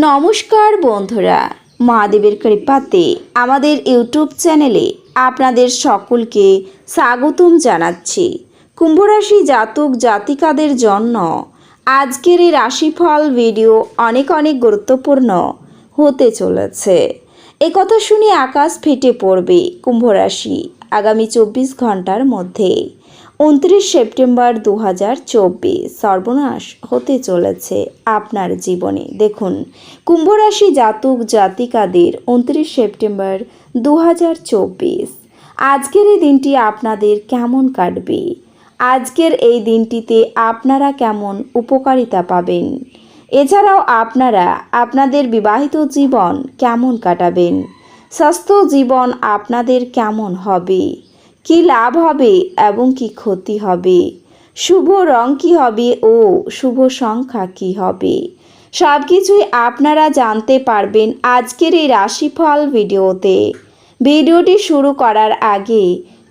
নমস্কার বন্ধুরা, মহাদেবের কৃপাতে আমাদের ইউটিউব চ্যানেলে আপনাদের সকলকে স্বাগতম জানাচ্ছি। কুম্ভরাশি জাতক জাতিকাদের জন্য আজকের এই রাশিফল ভিডিও অনেক অনেক গুরুত্বপূর্ণ হতে চলেছে। কথা শুনে আকাশ ফেটে পড়বে কুম্ভরাশি আগামী চব্বিশ ঘণ্টার মধ্যে। উনত্রিশ সেপ্টেম্বর দু হাজার চব্বিশ সর্বনাশ হতে চলেছে আপনার জীবনে। দেখুন, কুম্ভরাশি জাতক জাতিকাদের উনত্রিশ সেপ্টেম্বর দু হাজার চব্বিশ। আজকের এই দিনটি আপনাদের কেমন কাটবে? আজকের এই দিনটিতে আপনারা কেমন উপকারিতা পাবেন? এছাড়াও আপনারা আপনাদের বিবাহিত জীবন কেমন কাটাবেন? স্বাস্থ্য জীবন আপনাদের কেমন হবে? কি লাভ হবে এবং কি ক্ষতি হবে? শুভ রং কি হবে ও শুভ সংখ্যা কি হবে? সব কিছুই আপনারা জানতে পারবেন আজকের এই রাশিফল ভিডিওতে। ভিডিওটি শুরু করার আগে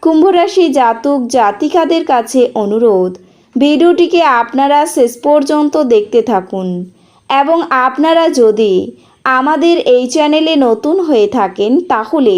কুম্ভরাশি জাতক জাতিকাদের কাছে অনুরোধ, ভিডিওটিকে আপনারা শেষ পর্যন্ত দেখতে থাকুন এবং আপনারা যদি আমাদের এই চ্যানেলে নতুন হয়ে থাকেন তাহলে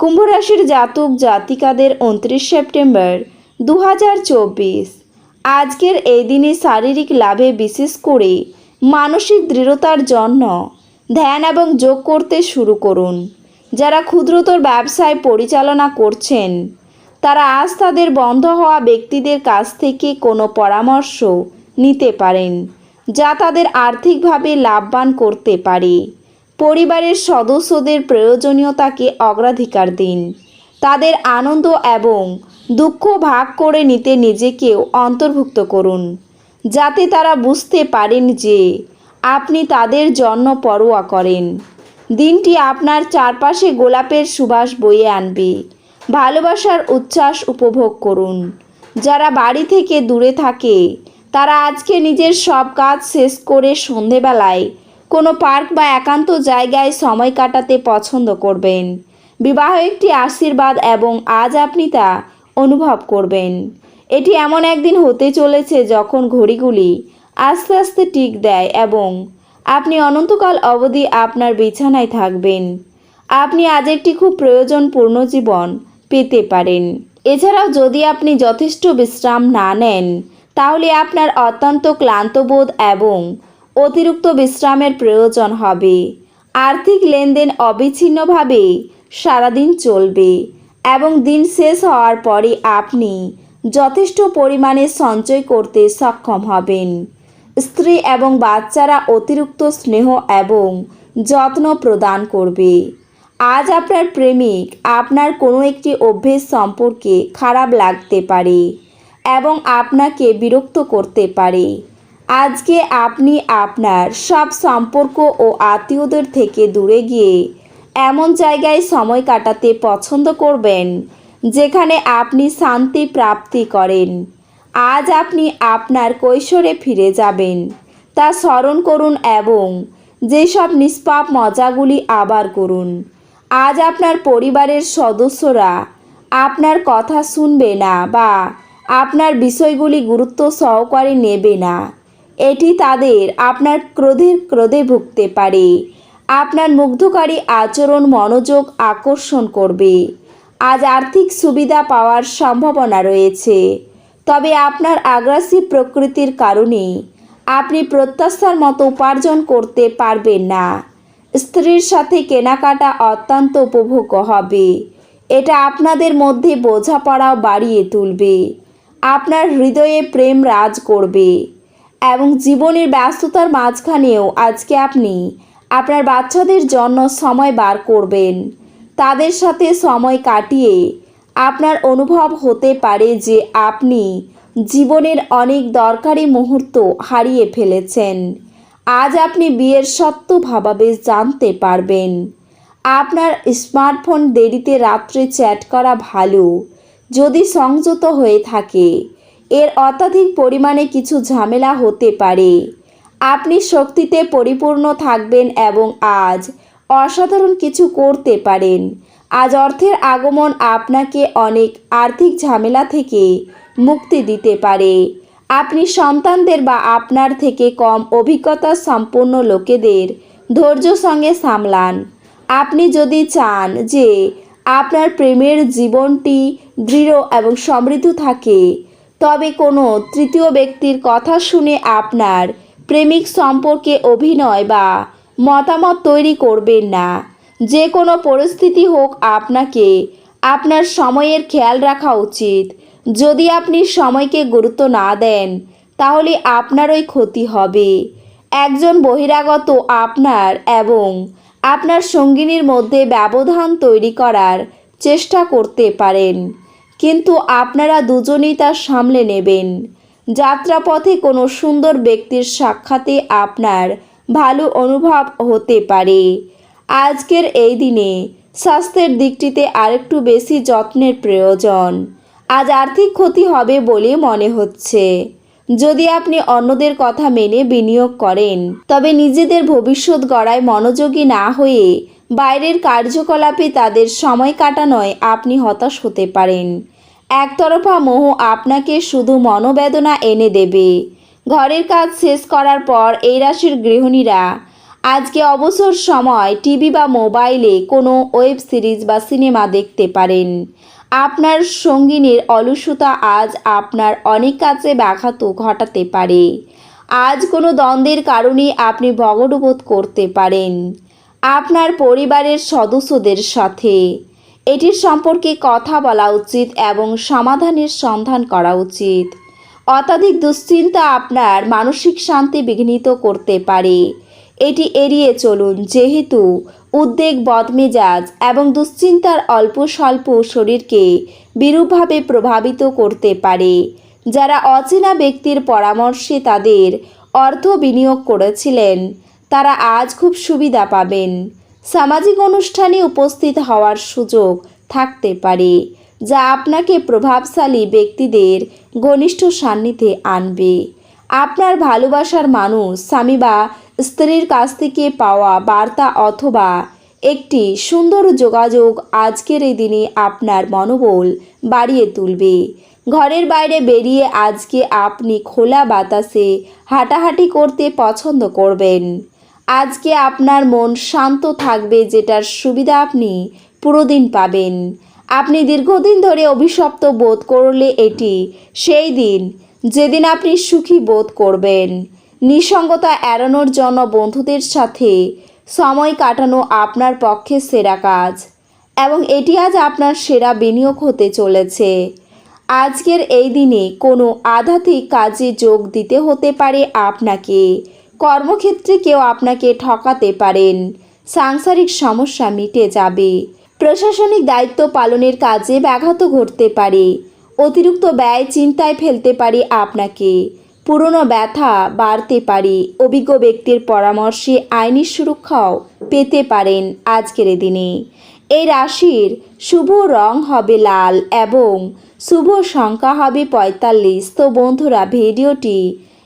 কুম্ভরাশির জাতক জাতিকাদের উনত্রিশ সেপ্টেম্বর দু হাজার চব্বিশ। আজকের এই দিনে শারীরিক লাভে বিশেষ করে মানসিক দৃঢ়তার জন্য ধ্যান এবং যোগ করতে শুরু করুন। যারা ক্ষুদ্রতর ব্যবসায় পরিচালনা করছেন, তারা আজ তাদের বন্ধ হওয়া ব্যক্তিদের কাছ থেকে কোনো পরামর্শ নিতে পারেন, যা তাদের আর্থিকভাবে লাভবান করতে পারে। পরিবারের সদস্যদের প্রয়োজনীয়তাকে অগ্রাধিকার দিন। তাদের আনন্দ এবং দুঃখ ভাগ করে নিতে নিজেকেও অন্তর্ভুক্ত করুন, যাতে তারা বুঝতে পারেন যে আপনি তাদের জন্য পরোয়া করেন। দিনটি আপনার চারপাশে গোলাপের সুবাস বয়ে আনবে। ভালোবাসার উচ্ছ্বাস উপভোগ করুন। যারা বাড়ি থেকে দূরে থাকে, তারা আজকে নিজের সব কাজ শেষ করে সন্ধেবেলায় কোনো পার্ক বা একান্ত জায়গায় সময় কাটাতে পছন্দ করবেন। বিবাহ একটি আশীর্বাদ এবং আজ আপনি তা অনুভব করবেন। এটি এমন একদিন হতে চলেছে যখন ঘড়িগুলি আস্তে আস্তে টিক দেয় এবং আপনি অনন্তকাল অবধি আপনার বিছানায় থাকবেন। আপনি আজ একটি খুব প্রয়োজনপূর্ণ জীবন পেতে পারেন। এছাড়াও যদি আপনি যথেষ্ট বিশ্রাম না নেন, তাহলে আপনার অত্যন্ত ক্লান্তবোধ এবং অতিরিক্ত বিশ্রামের প্রয়োজন হবে। আর্থিক লেনদেন অবিচ্ছিন্নভাবে সারাদিন চলবে এবং দিন শেষ হওয়ার পরে আপনি যথেষ্ট পরিমাণে সঞ্চয় করতে সক্ষম হবেন। স্ত্রী এবং বাচ্চারা অতিরিক্ত স্নেহ এবং যত্ন প্রদান করবে। আজ আপনার প্রেমিক আপনার কোনো একটি অভ্যেস সম্পর্কে খারাপ লাগতে পারে এবং আপনাকে বিরক্ত করতে পারে। আজকে আপনি আপনার সব সম্পর্ক ও আত্মীয়দের থেকে দূরে গিয়ে এমন জায়গায় সময় কাটাতে পছন্দ করবেন, যেখানে আপনি শান্তি প্রাপ্তি করেন। আজ আপনি আপনার কৈশোরে ফিরে যাবেন, তা স্মরণ করুন এবং যেসব নিষ্পাপ মজাগুলি আবার করুন। আজ আপনার পরিবারের সদস্যরা আপনার কথা শুনবে না বা আপনার বিষয়গুলি গুরুত্ব সহকারে নেবে না। এটি তাদের আপনার ক্রোধের ক্রোধে ভুগতে পারে। আপনার মুগ্ধকারী আচরণ মনোযোগ আকর্ষণ করবে। আজ আর্থিক সুবিধা পাওয়ার সম্ভাবনা রয়েছে। তবে আপনার আগ্রাসী প্রকৃতির কারণে আপনি প্রত্যাশার মতো উপার্জন করতে পারবেন না। স্ত্রীর সাথে কেনাকাটা অত্যন্ত উপভোগ্য হবে। এটা আপনাদের মধ্যে বোঝাপড়াও বাড়িয়ে তুলবে। আপনার হৃদয়ে প্রেম রাজ করবে। এবং জীবনের ব্যস্ততার মাঝখানেও আজকে আপনি আপনার বাচ্চাদের জন্য সময় বার করবেন। তাদের সাথে সময় কাটিয়ে আপনার অনুভব হতে পারে যে আপনি জীবনের অনেক দরকারি মুহূর্ত হারিয়ে ফেলেছেন। আজ আপনি বিয়ের সত্য ভাবাবেশ জানতে পারবেন। আপনার স্মার্টফোন দেরিতে রাত্রে চ্যাট করা ভালো। যদি সংযত হয়ে থাকে এর অত্যাধিক পরিমাণে কিছু ঝামেলা হতে পারে। আপনি শক্তিতে পরিপূর্ণ থাকবেন এবং আজ অসাধারণ কিছু করতে পারেন। আজ অর্থের আগমন আপনাকে অনেক আর্থিক ঝামেলা থেকে মুক্তি দিতে পারে। আপনি সন্তানদের বা আপনার থেকে কম অভিজ্ঞতা সম্পন্ন লোকেদের ধৈর্য সঙ্গে সামলান। আপনি যদি চান যে আপনার প্রেমের জীবনটি দৃঢ় এবং সমৃদ্ধ থাকে তবে কোনো তৃতীয় ব্যক্তির কথা শুনে আপনার প্রেমিক সম্পর্কে অভিনয় বা মতামত তৈরি করবেন না। যে কোনো পরিস্থিতি হোক আপনাকে আপনার সময়ের খেয়াল রাখা উচিত। যদি আপনি সময়কে গুরুত্ব না দেন, তাহলে আপনারই ক্ষতি হবে। একজন বহিরাগত আপনার এবং আপনার সঙ্গিনীর মধ্যে ব্যবধান তৈরি করার চেষ্টা করতে পারেন। কিন্তু আপনারা দুজনেই তা সামলে নেবেন। যাত্রাপথে কোনো সুন্দর ব্যক্তির সাক্ষাতে আপনার ভালো অনুভব হতে পারে। আজকের এই দিনে স্বাস্থ্যের দিকটিতে আরেকটু বেশি যত্নের প্রয়োজন। আজ আর্থিক ক্ষতি হবে বলে মনে হচ্ছে। যদি আপনি অন্যদের কথা মেনে বিনিয়োগ করেন, তবে নিজেদের ভবিষ্যৎ গড়ায় মনোযোগী না হয়ে বাইরের কার্যকলাপে তাদের সময় কাটানোয় আপনি হতাশ হতে পারেন। একতরফা মোহ আপনাকে শুধু মনোবেদনা এনে দেবে। ঘরের কাজ শেষ করার পর এই রাশির গৃহিণীরা, আজকে অবসর সময় টিভি বা মোবাইলে কোনো ওয়েব সিরিজ বা সিনেমা দেখতে পারেন। আপনার সঙ্গিনীর অলসতা আজ আপনার অনেক কাজে ব্যাঘাত ঘটাতে পারে। আজ কোনো দ্বন্দ্বের কারণে আপনি ভগডবোধ করতে পারেন। আপনার পরিবারের সদস্যদের সাথে এটির সম্পর্কে কথা বলা উচিত এবং সমাধানের সন্ধান করা উচিত। অত্যাধিক দুশ্চিন্তা আপনার মানসিক শান্তি বিঘ্নিত করতে পারে। এটি এড়িয়ে চলুন, যেহেতু উদ্বেগ, বদমেজাজ এবং দুশ্চিন্তার অল্প স্বল্প শরীরকে বিরূপভাবে প্রভাবিত করতে পারে। যারা অচেনা ব্যক্তির পরামর্শে তাদের অর্থ বিনিয়োগ করেছিলেন, তারা আজ খুব সুবিধা পাবেন। সামাজিক অনুষ্ঠানে উপস্থিত হওয়ার সুযোগ থাকতে পারে, যা আপনাকে প্রভাবশালী ব্যক্তিদের ঘনিষ্ঠ সান্নিধ্যে আনবে। আপনার ভালোবাসার মানুষ, স্বামী বা স্ত্রীর কাছ থেকে পাওয়া বার্তা অথবা একটি সুন্দর যোগাযোগ আজকের এই দিনে আপনার মনোবল বাড়িয়ে তুলবে। ঘরের বাইরে বেরিয়ে আজকে আপনি খোলা বাতাসে হাঁটাহাঁটি করতে পছন্দ করবেন। আজকে আপনার মন শান্ত থাকবে, যেটার সুবিধা আপনি পুরো দিন পাবেন। আপনি দীর্ঘদিন ধরে অভিশপ্ত বোধ করলে এটি সেই দিন যেদিন আপনি সুখী বোধ করবেন। নিঃসঙ্গতা এড়ানোর জন্য বন্ধুদের সাথে সময় কাটানো আপনার পক্ষে সেরা কাজ, এবং এটি আজ আপনার সেরা বিনিয়োগ হতে চলেছে। আজকের এই দিনে কোনো আধ্যাত্মিক কাজে যোগ দিতে হতে পারে আপনাকে। কর্মক্ষেত্রে কেউ আপনাকে ঠকাতে পারেন। সাংসারিক সমস্যা মিটে যাবে। প্রশাসনিক দায়িত্ব পালনের কাজে ব্যাঘাত ঘটতে পারে। অতিরিক্ত ব্যয় চিন্তায় ফেলতে পারে আপনাকে। পুরনো ব্যথা বাড়তে পারে। অভিজ্ঞ ব্যক্তির পরামর্শে আইনি সুরক্ষাও পেতে পারেন আজকের দিনে। এই রাশির শুভ রং হবে লাল এবং শুভ সংখ্যা হবে পঁয়তাল্লিশ। তো বন্ধুরা, ভিডিওটি